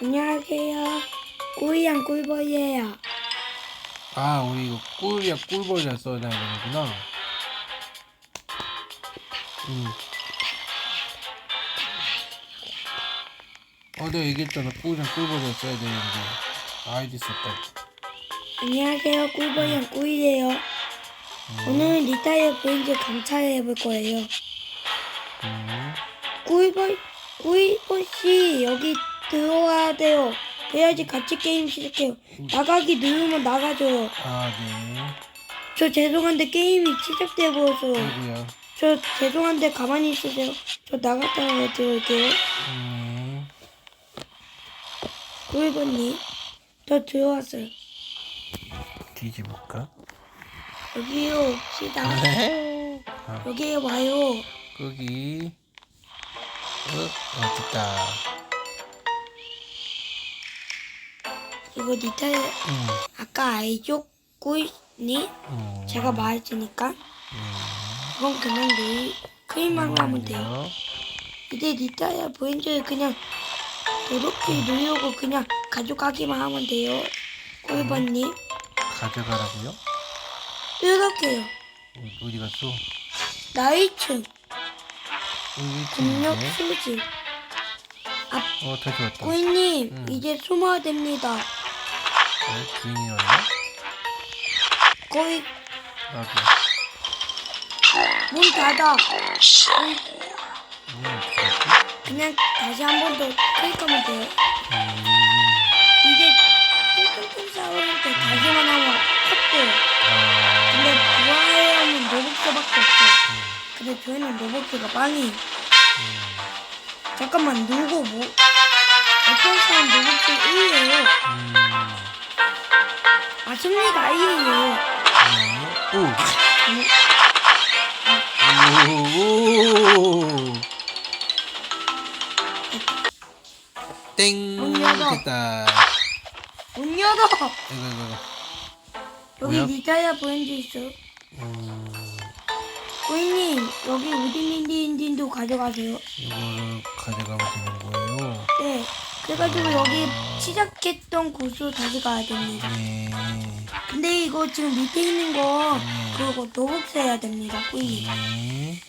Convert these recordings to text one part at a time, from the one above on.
안녕하세요. 꼬이양 꿀벌이에요. 아, 우리 이거 꿀이야 꿀벌이야 써야 되는구나. 음. 어, 내가 얘기했잖아. 꿀이랑 꿀벌이야 써야 되는데. 아이디 썼다. 안녕하세요. 꿀벌이양 꼬이예요. 오늘은 리타이어 브랜드 강차를 해볼 거예요. 음. 꿀벌, 꿀벌 씨 여기 들어와야 돼요. 그래야지 같이 게임 시작해요. 나가기 누르면 나가줘요. 아, 네. 저 죄송한데 게임이 시작돼 버려서 아이고야. 저 죄송한데 가만히 있으세요. 저 나갔다가 들어올게요. 음. 꿀벌님, 저 들어왔어요. 뒤집을까? 여기요 옵시다. 네. 아, 여기에 와요. 거기. 어, 어, 됐다. 이거 리타이어 음. 아까 알죠? 꿀님? 음. 제가 말했으니까 음. 그건 그냥 내일 크림만 하면 돼요. 이제 리타이어 브랜드를 그냥 이렇게 누르고 그냥 가져가기만 하면 돼요. 꿀벌님 가져가라고요? 이렇게요. 어, 어디 갔어? 나이층 공력 있는데? 수집 어, 다시 왔다. 꿀님 음. 이제 숨어야 됩니다. 어, 주인이 왔나? 거의 나도. 문 닫아. 음, 그렇지? 그냥 다시 한 번 더 클릭하면 돼요. 음, 이게 뚱뚱뚱 싸우는 때 다시만 하면. 아, 근데 좋아요는 로봇밖에 없어. 근데 저희는 로봇가 많이. 잠깐만 누구 뭐? 승리가 1이에요. 음, 오, 땡, 문 열어. 됐다. 문 열어. 이거, 이거, 여기 뭐야? 리타이어 브랜드 있어. 음, 고객님 여기 우딘딘딘딘도 가져가세요. 이거를 가져가면 되는 거예요. 네. 그래가지고 여기 시작했던 곳으로 다시 가야 됩니다. 네. 근데 이거 지금 밑에 있는 거 음. 그거 로봇 해야 됩니다. 꾸이. 네.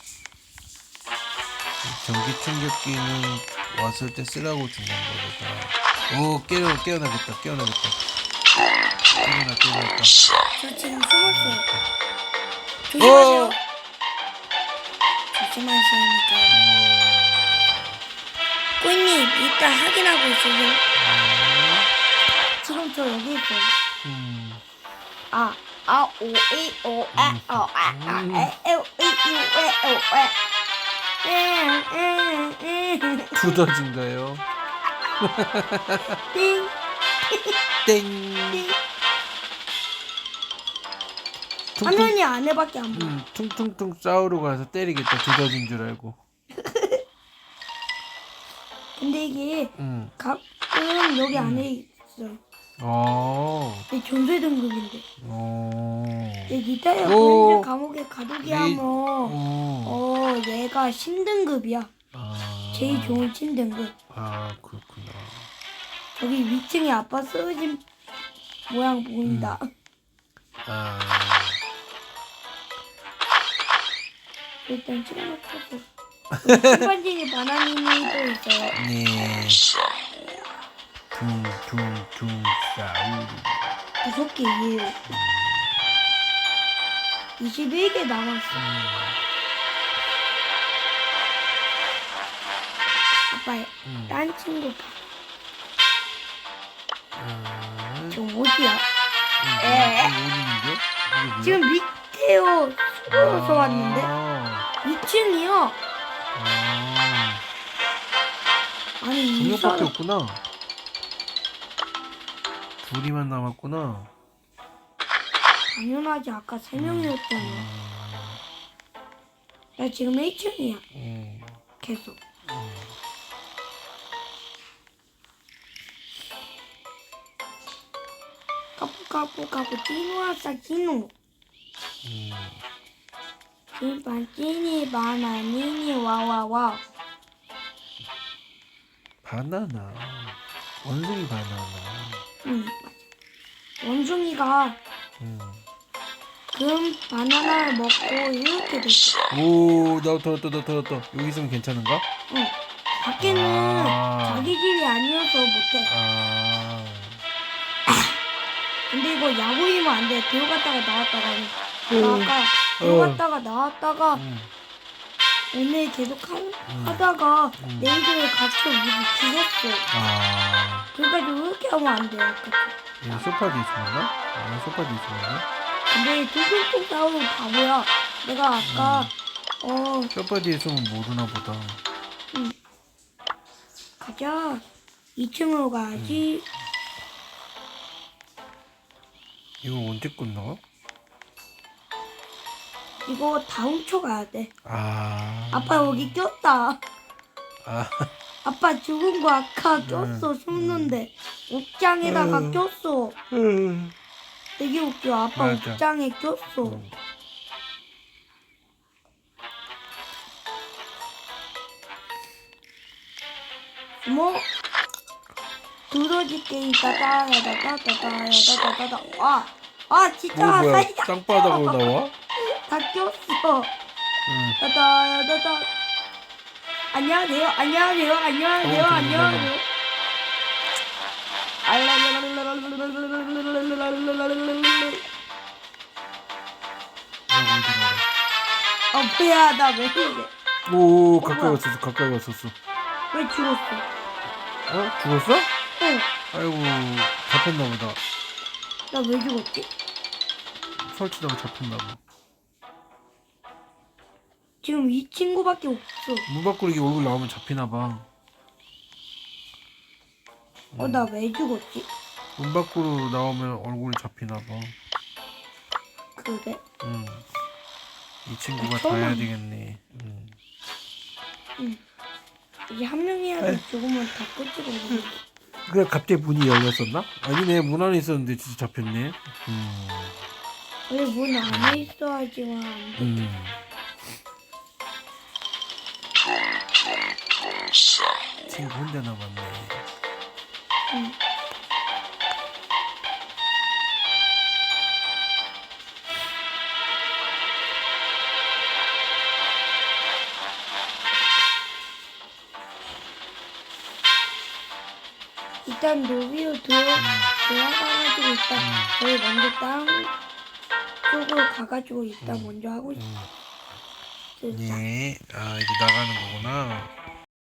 전기 충격기는 왔을 때 쓰라고 주는 거보다. 오, 깨어, 깨어나겠다, 깨어나겠다. 깨어나, 깨어났다. 저 지금 숨었어요. 조심하세요. 오! 조심하시니까. 꾸이님 이따 확인하고 있어요. 지금 저 여기 있어요. 음, 아, 아, 오, 이, 오, 아, 어, 아, 아, 에, 에, 오, 이, 이, 오, 에, 오, 에. 두더진가요? 띵, 땡. 띵. 퉁퉁, 화면이 안에밖에 안 보여. 음, 퉁퉁퉁 싸우러 가서 때리겠다. 두더진 줄 알고. 근데 이게 음, 가끔 여기 안에 있어. 어, 이 전세 등급인데. 어, 이 리타이어 오. 브랜드 감옥에 가두기야 리- 뭐. 어, 어, 얘가 신등급이야. 아, 제일 좋은 신등급. 아, 그렇구나. 저기 위층에 아빠 쓰러진 모양 보인다. 아, 일단 시간 없어서. 신반진이 바나니도 있어요. 네. 둥둥둥 싸우리. 다섯 개예요. 21개 남았어. 아빠, 음. 딴 친구 봐. 음, 지금 어디야? 이거 에? 뭐야? 지금 밑에요. 왔는데? 아, 2층이요. 아, 아니, 두이 명밖에 사람. 없구나. 둘이만 남았구나. 당연하지. 아까 세 명이었잖아. 아, 나 지금 1층이야. 음, 계속. 까부 까부 까부 찌누아싸 찌누 음. 찐반찐이 바나 니니 와와와 바나나. 원숭이 바나나. 응. 원숭이가 음. 금 바나나를 먹고 이렇게 됐어. 오, 나 들었다, 나 들었다. 여기 있으면 괜찮은가? 응. 밖에는 아. 자기 길이 아니어서 못해. 아, 근데 이거 야구이면 안 돼. 들어갔다가 나왔다가 하는. 음. 나 아까 들어갔다가 나왔다가 음. 오늘 계속 하, 하다가 음. 내일을 갇혀 우리 죽었어. 아. 그래가지고 이렇게 하면 안 돼. 얘 소파 숨었나? 아, 소파 숨었나? 근데 퉁퉁퉁 싸우는 바보야. 내가 아까 어 소파 뒤에 숨으면 모르나 보다. 가자. 2층으로 가야지. 이거 언제 끝나? 이거 다 훔쳐가야 돼. 아. 아빠 여기 꼈다. 아. 아빠 죽은 거 아까 꼈어 음. 숨는데. 옷장에다가 음. 꼈어. 음. 되게 웃겨. 아빠 맞아. 옷장에 꼈어. 뭐? 두더지 게임 따다야다다다다야다다다 와! 아 진짜 어, 뭐야? 사이다 땅바닥으로 나와? 다 꼈어. 따다야다다. 안녕하세요. 안녕하세요. 안녕하세요. 어, 안녕하세요. 내가 어디 가래? 아 뭐야 나왜 이래? 오, 가까이 왔었어, 가까이 왔었어. 왜 죽었어? 어? 죽었어? 응. 아이고, 잡혔나 보다. 나 왜 죽었지? 설치다가 잡혔나 봐. 지금 이 친구밖에 없어. 문 밖으로 이게 얼굴 나오면 잡히나 봐. 어 나 왜 죽었지? 문 밖으로 나오면 얼굴이 잡히나 봐. 그래? 응. 이 친구가 처음 다 해야 알았네. 되겠네. 응. 이제 한 명이라도 죽으면 다 끝이거든. 그래 갑자기 문이 열렸었나? 아니네 문 안에 있었는데 진짜 잡혔네. 음. 원래 문 안에 있어야지만. 음. 친구 혼자 남았네. 응. 일단 노비로 들어 들어가가지고 일단 저희 먼저 땅 쪽으로 가가지고 일단 먼저 하고 있어. 예. 아 이제 나가는 거구나.